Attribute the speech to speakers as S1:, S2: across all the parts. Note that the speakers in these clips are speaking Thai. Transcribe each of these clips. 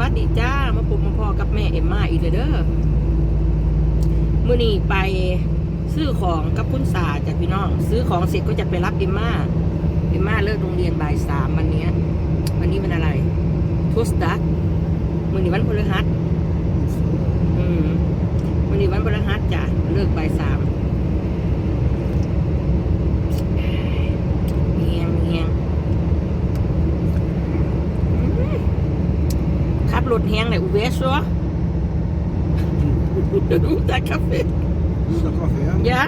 S1: วัสดีจ้า มาพบมาพอกับแม่เอ็มมาอีกเลยเด้อมื่อนี้ไปซื้อของกับคุณสาจากพี่น้อง ซื้อของเสร็จก็จะไปรับเอ็มมาเอ็มมาเลิกโรงเรียนบ่ายสามวันนี้วันนี้มันอะไรทุสดักมื่อนี้วันพฤหัส อืมมื่อนี้วันพฤหัสจ้ะเลิกบ่ายสามเงียงเงียง ขับรถ แห้งเลยอุเวสวะจากกาแฟ
S2: Ska kaffe?
S1: Ja.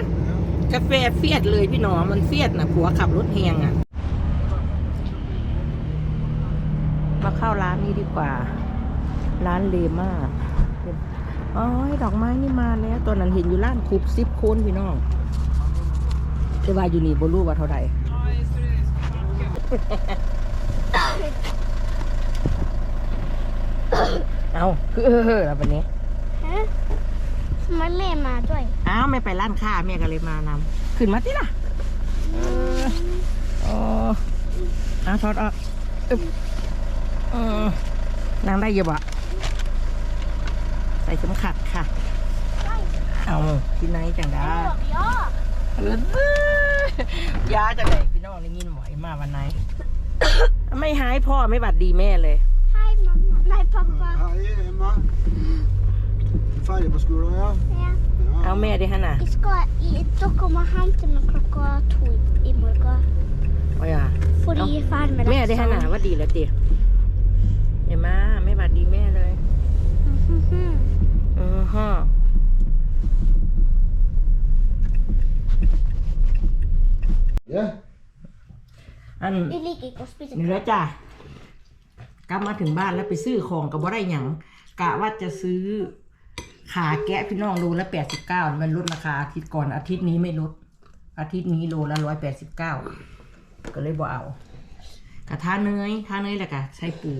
S1: กาแฟเฟียดเลยพี่หนอมันเฟียดนะผัวขับรถแหงอะ มาเข้าร้านนี้ดีกว่า ร้านเลม่าอ๋อยดอกไม้นี่มาแล้วตอนนั้นเห็นอยู่ร้านคุบซิปโคนพี่น้องแต่ว่าอยู่นี่บรู้ว่าเท่าไหร่ เอาคือเออเออแล้ววันนี้
S3: ฮะทำไมแม่มาด้วย
S1: อ้าวไม่ไปร้านค้าแม่ก็เลยมานำขึ้นมาที่ล่ะเอออ๋ออะถอดออกอึ๊บเออนางได้เยอะบ่ใส่เข็มขัดค่ะ เอาที่ไหนจังได้
S3: เดี๋ยว
S1: เออยาจังไหนพี่น้องได้ยินหมอยมาวันไหน ไม่หายพ่อไม่บัดดีแม่เลย
S3: ให้มั มให้ pappa
S2: Hej Emma. Färdig på skolan ja?
S3: ja.
S1: เอาแม่ดิฮะน่ะ
S3: Vi skal i Stockholm og hente meg klokka to i morgen.
S1: โอ้ยอะ
S3: Fordi jeg er ferdig med
S1: แม่ดิฮะน่ะ
S3: lekser.
S1: ว่าดีแล้วติเดี๋ยวมาไม่บัดดีแม่เลย
S3: Mhm.
S1: อือฮะ
S2: Ja.
S1: อัน
S3: Vi liker ikke å spise
S1: นี่แล้วจ้ะ กลับมาถึงบ้านแล้วไปซื้อของกับบ่ได้หยังกะว่าจะซื้อขาแกะพี่น้องโลละแปดสิบเก้ามันลดราคาอาทิตย์ก่อนอาทิตย์นี้ไม่ลด อาทิตย์นี้โลละร้อยแปดสิบเก้าก็เลยบ่เอากะทาเนยทาเนยแหละกะใส่ปู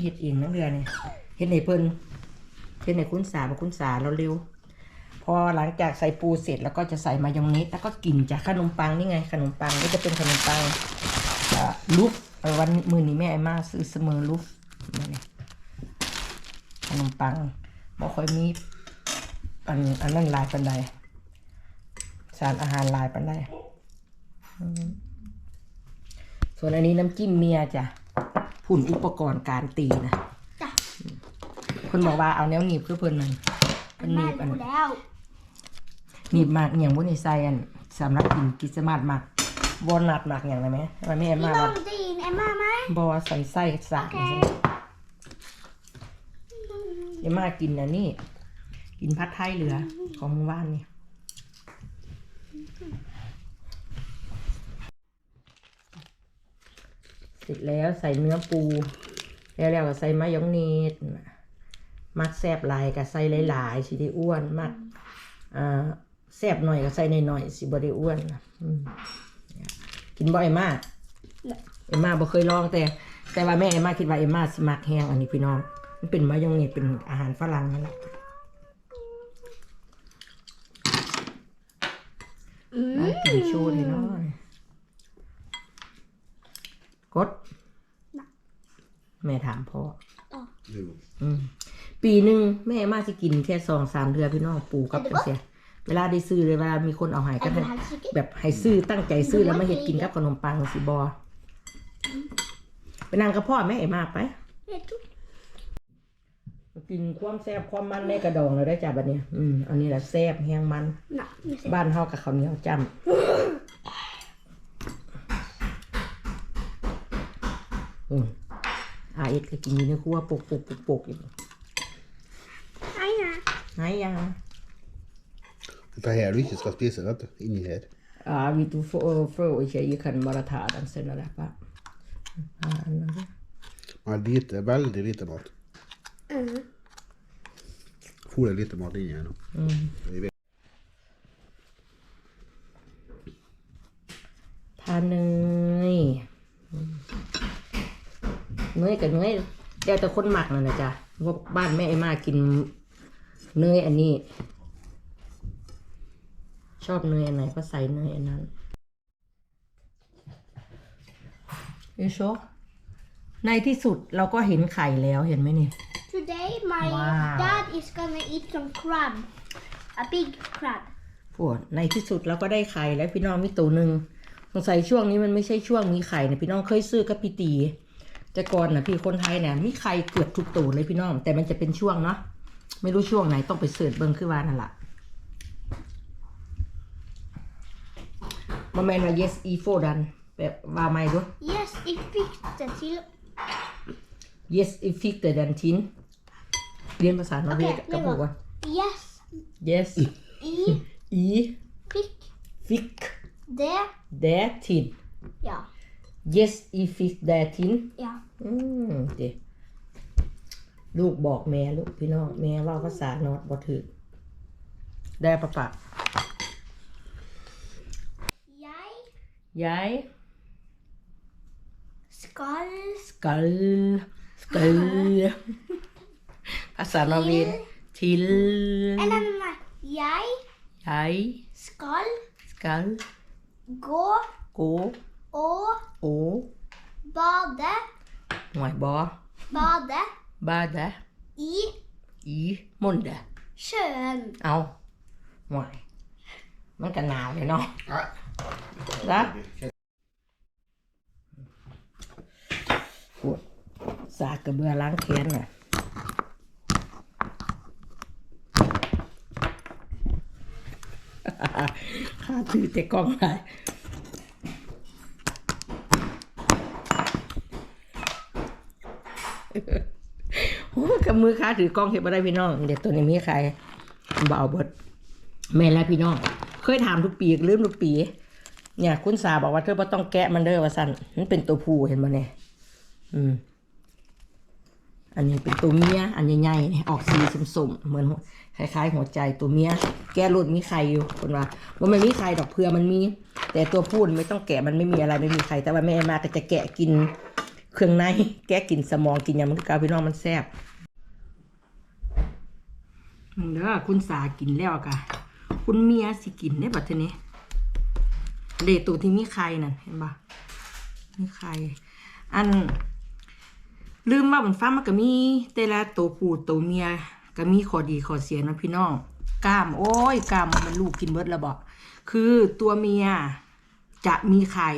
S1: เฮ็ดเองนั่นเดือนนี่เฮ็ดในเพิ่นเฮ็ดในคุณสาบคุณสาเราเร็ว พอหลังจากใส่ปูเสร็จแล้วก็จะใส่มายองเนสแล้วก็กินจากขนมปังนี่ไง ขนมปังก็จะเป็นขนมปัง ลูกเอ่อวันมือนี้แม่ไอ้มาซื้อเสมอลูกนี่นี่ขนมปังบ่ค่อยมีอันอันนั้นหลายปันใดสารอาหารหลายปันใดอืมส่วนอันนี้น้ำจิ้มเมียจ้ะผุ่นอุปกรณ์การตีนะ
S3: จ้ะ
S1: คนบอกว่าเอาแนวหนีบคือเพิ่นนั่นเพิ่นหนี
S3: แม่
S1: บอัน
S3: รู้แล้ว
S1: หนีบมากอย่างบุญในใส่อันสำหรับกินกิจสมาดมาก วอลนัทมากอย่างไรไหมทำไมไม่เอ็ม
S3: พี่
S1: มา
S3: น้อ
S1: ว่าง
S3: ได้ยินเอ็มมาไหม
S1: บอใส่ไส้สาด
S3: โอเค
S1: เอ็มมากินอันนี้กินผัดไทยเหลือของมือว่านนี่เสร็จแล้วใส่เนื้อปูแล้วแล้วก็ใส่มายองเนสมักแซบหลายก็ใส่หลายๆสิได้อ้วนมักอ่าแซบหน่อยก็ใส่หน่อยๆสิบ่ได้อ้วนอืม กินบ่อยมากเอ็มมาบ่เคยลองแต่ แต่ว่าแม่เอ็มมาคิดว่าเอ็มมาสิมักแห้งอันนี้พี่น้อง มันเป็นมายองเนสเป็นอาหารฝรั่งนั่นแหละ
S3: อืม
S1: เอากินโชว์เลยเนาะกด แม่ถามพ่อ
S2: Jo.
S1: อืมปีหนึ่งแม่เอ็มมาสิกินแค่สองสามเดือนพี่น้องปูกับจังเสีย เวลาได้ซื้อเลยเวลามีคนเอาใหายก็
S3: Jeg
S1: ให้
S3: vil helst ikke
S1: แบบให้ซื้อตั้งใจซื้อแล้วมาเฮ็ดกินกับขนมปังสิบอไปนั่งกับพ่อแม่เอ็มมาไป
S3: Jeg tror
S1: กินความแซ่บความมันในกระดองเลยได้จ้ะบัดเนี้ยอืมอันนี้แหละแซ่บแห้งมัน
S3: Nei, vi ser.
S1: บ้านเฮากับข้าวเหนียวจ้ำอืมอาเอ็ดก็กินอยู่ในครัวปกปกปกปกอยู่
S3: Hei, nei.
S1: ไหนยัง
S2: Dette her du ikke skal spise, vet du. Inni her.
S1: อ่าวิตูโฟโฟ ikke jeg kan bare ta den sen eller hva Ja, eller det.
S2: Man har lite, veldig lite mat.
S3: Mhm.
S2: Får det lite mat inni her nå.
S1: อืม
S2: Vi vet.
S1: ทานเนยอืมเนยกับเนยเดี๋ยวแต่คนหมักนั่นนะจ๊ะว่าบ้านแม่ไอ้มากินเนยอันนี้ ชอบเนยอันไหนก็ใส่เนยอันนั้นยูโชในที่สุดเราก็เห็นไข่แล้วเห็นไหมนี่
S3: Today, my
S1: Wow.
S3: dad is gonna eat some crab. A big crab.
S1: ปวดในที่สุดเราก็ได้ไข่แล้วพี่น้องมีตัวหนึ่งสงสัยช่วงนี้มันไม่ใช่ช่วงมีไข่นะพี่น้องเคยซื้อกับพี่ตีแต่ก่อนนะพี่คนไทยเนี่ยมีไข่เกือบทุกตัวเลยพี่น้อง แต่มันจะเป็นช่วงเนาะไม่รู้ช่วงไหนต้องไปเสิร์ชเบิ้งคือว่านั่นแหละ มาแมนว่า yes e 4ดันแบบว่าไม่ดู
S3: Yes, it fick det till.
S1: yes e f i c t ดันทินเรียนภาษาโนอร์เวย์
S3: Okej,
S1: กับ
S3: nu
S1: บอก
S3: då.
S1: ว่า
S3: Yes,
S1: yes
S3: i
S1: e
S3: fick
S1: fic
S3: det.
S1: det tin
S3: Ja,
S1: yes e fic det tin
S3: ja.
S1: อืมเด็ลูกบอกแม่ลูกพี่น้องแม่เว่าภาษาโนอดบ่ถือได้ปะปะ ยาย
S3: ska
S1: สกัลสกัลภาษาโนอร์เวย์ทิล
S3: Eller nej, nej. Jag
S1: ยาย
S3: ska
S1: สกัล
S3: gå
S1: โก
S3: och
S1: โอ
S3: bada,
S1: หน่วยบอบ
S3: bada
S1: บาดะ
S3: i
S1: อีมุนดะ
S3: sjön.
S1: เอาหน่วยมั นก็หนาวเลยเนาะปวดสากกระเบือล้างแค้นน่ะข้าถือแต่กล้องได้โอ้กับมือค้าถือกล้องเห็นบ่ได้พี่น้อง เด็กตัวนี้มีใครเบเอาบดแม่และพี่น้อง เคยถามทุกปีลืมทุกปี เนี่ย คุณสาบอกว่าเธอบ่ต้องแกะมันเด้อว่าสั่นมันเป็นตัวผู้เห็นบ่เนี่ยอืม อันนี้เป็นตัวเมีย อันใหญ่ๆเนี่ยออกสีสมๆเหมือนคล้ายๆ หัวใจตัวเมีย แกะรุดมีไข่อยู่คนว่าว่ามันมีไข่ดอกเพื่อมันมี แต่ตัวผู้นี่ไม่ต้องแกะมันไม่มีอะไรไม่มีไข่แต่ว่าแม่มาก็จะแกะกิน เครื่องในแกะกินสมองกินยังมันกลายพี่น้องมันแซ่บเด้อคุณสากินแล้วกะคุณเมียสิกินได้บัดเทอนี้ เดตัวที่มีไข่นั่นเห็นปะมีไข่อัน ลืมว่าบนฟ้ามันก็มีแต่ละตัวผู้ตัวเมียก็มีข้อดีข้อเสียนะพี่น้องกล้าม โอ้ยกล้ามมันลูกกินเบิดแล้วบอกคือตัวเมียจะมีไข่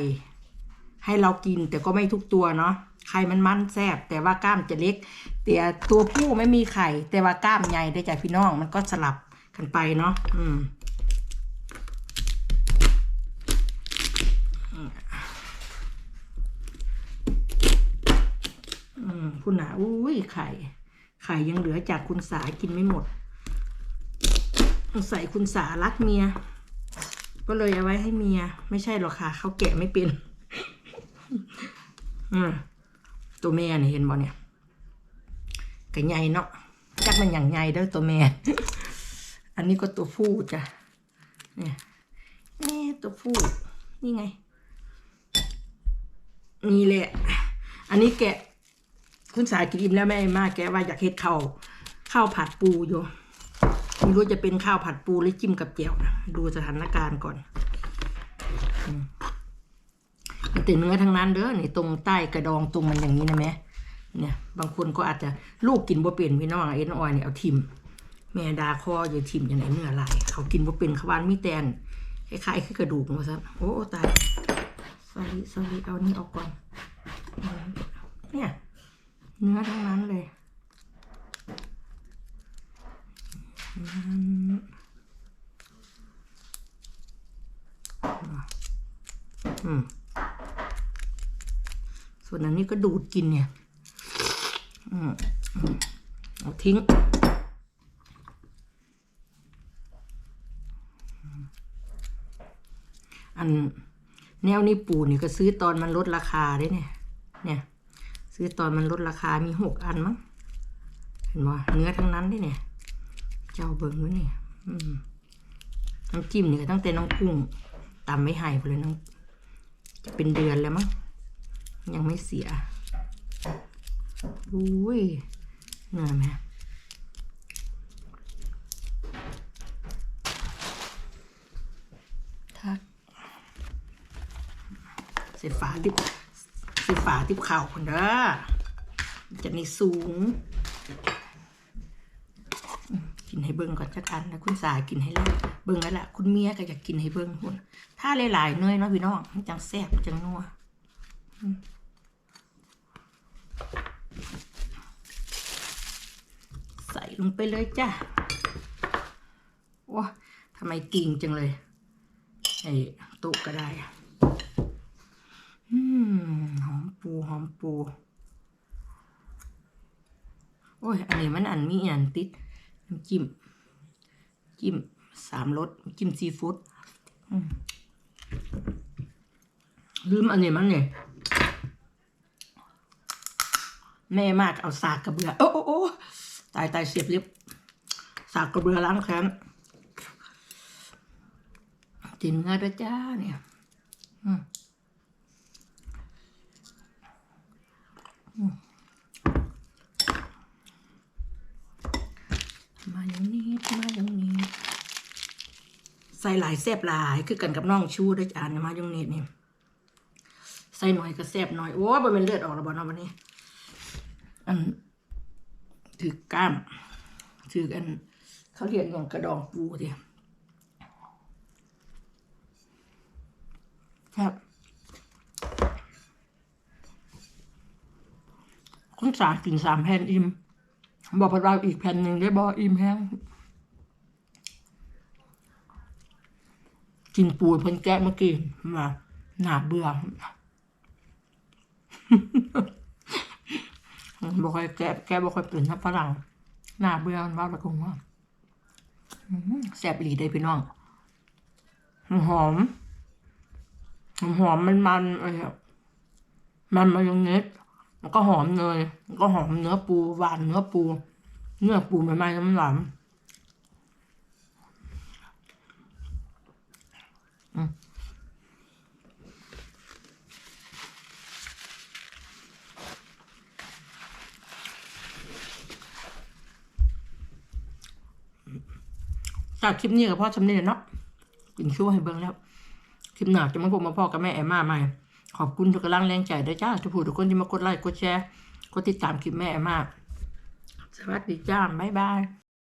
S1: ให้เรากินแต่ก็ไม่ทุกตัวเนาะไข่มันมันแซบแต่ว่ากล้ามจะเล็กแต่ตัวผู้ไม่มีไข่ แต่ว่ากล้ามใหญ่ได้จากพี่น้องมันก็สลับกันไปเนาะอืม อืมคุณหนาอุ้ยไข่ ไข่ยังเหลือจากคุณสากินไม่หมดใส่คุณสารักเมีย ก็เลยเอาไว้ให้เมีย ไม่ใช่หรอกค่ะเขาแกะไม่เป็นอืมตัวแม่เนี่ยเห็นบ่เนี่ยกะใหญ่เนาะจักมันอย่างใหญ่เด้อตัวแม่ อันนี้ก็ตัวผู้จ้ะเนี่ยแม่ตัวผู้นี่ไง นี่แหละ อันนี้แกะ คุณสายกินอิ่มแล้วแม่มากแกว่าอยากเฮ็ดข้าวข้าวผัดปูอยู่ไม่รู้จะเป็นข้าวผัดปูหรือจิ้มกับแจ่วนะดูสถานการณ์ก่อนอืมมันแต่เนื้อทั้งนั้นเด้อนี่ตรงใต้กระดองตรงมันอย่างนี้นะแม่เนี่ย บางคนก็อาจจะลูกกินบ่เป็นพี่น้องเอ็นออยเนี่ยเอาทิมแม่ดาคออย่าทิมอย่างไหนเนื้อลายเขากินบ่เป็นเขาวานมีแตนคล้ายๆคือกระดูกว่าซะโอ้ตาย sorry sorry เอานี่ออกก่อนเนี่ย เนื้อทั้งนั้นเลยส่วนอันนี้ก็ดูดกินเนี่ยอือเอาทิ้งอันแนวนี้ปูนี่ก็ซื้อตอนมันลดราคาได้เนี่ย เนี่ย ซื้อตอนมันลดราคามีหกอันมั้งเห็นว่เนื้อทั้งนั้นด้เนี่ย เจ้าเบิ้งไว้เนี่ยอืมน้ำจิ้มเนี่ยตั้งแต่น้องกุ้งตำไม่หายไปเลยน้องจะเป็นเดือนแล้วมั้งยังไม่เสียอุ้ยเหนื่อยไหมทักเสียฝาติบ เสียฝาติบเข่าคนเด้อจะในสูง กินให้เบิ่งก่อนจักอันแล้วคุณสายกินให้เลยเบิ่งแล้วล่ะ คุณเมียก็อยากกินให้เบิ่งหุ่นถ้าหลายๆเนยเนาะพี่น้องมันจังแซ่บจังนัวใส่ลงไปเลยจ้ะว้าทำไมกิ่งจังเลยไอ้ตุกก็ได้อะอืมหอมปูหอมปู โอ้ย อันนี้มันอันมีอันติดน้ำจิ้ม จิ้มสามรสจิ้มซีฟู้ดลืมอันนี้มันเนี่ยแม่มากเอาสากกระเบือ โอ้โอ้โอตายตายเสียบลิบสากกระเบือล้างแค้นกินเนื้อด้วยจ้าเนี่ยอืมมาอย่างนี้มาอย่างนี้ ใส่หลายแซบหลาย คือกันกับน้องชูด้วยจานมาอย่างนี้นี่ใส่หน่อยก็แซบหน่อย โอ้บ่เป็นเลือดออกแล้วบ่เนาะวันนี้ อันถือกล้ามถืออัน เขาเรียกอย่างกระดองปูเดียครับคุณสากินสามแผ่นอิ่มบอกพวกเราอีกแผ่นหนึ่งได้บออิ่มแห้ง กินปูเพิ่นแกะเมื่อกี้มาหนาเบื่อบอกให้แกะแกะบอกให้เป็นทับฝรั่งหน้าเบื่อมันว่าละกงว่าอื้อหือแซ่บอีหลีได้พี่น้อง หอม หอมมันมันๆอะไรอะมันมายองเนสแล้วก็หอมเนยแล้วก็หอมเนื้อปูหวานเนื้อปู เนื้อปูใหม่ๆน้ำหลามอืม จากคลิปนี้กับพ่อชำเนียเนาะกินชั่วให้เบิ่งแล้ว คลิปหน้าจะมาพบมาพ่อกับแม่แอมมาใหม่ ขอบคุณทุกกำลังแรงใจด้วยจ้าทุกผู้ทุกคนที่มากดไลค์กดแชร์กดติดตามคลิปแม่แอมมาสวัสดีจ้าบ๊ายบาย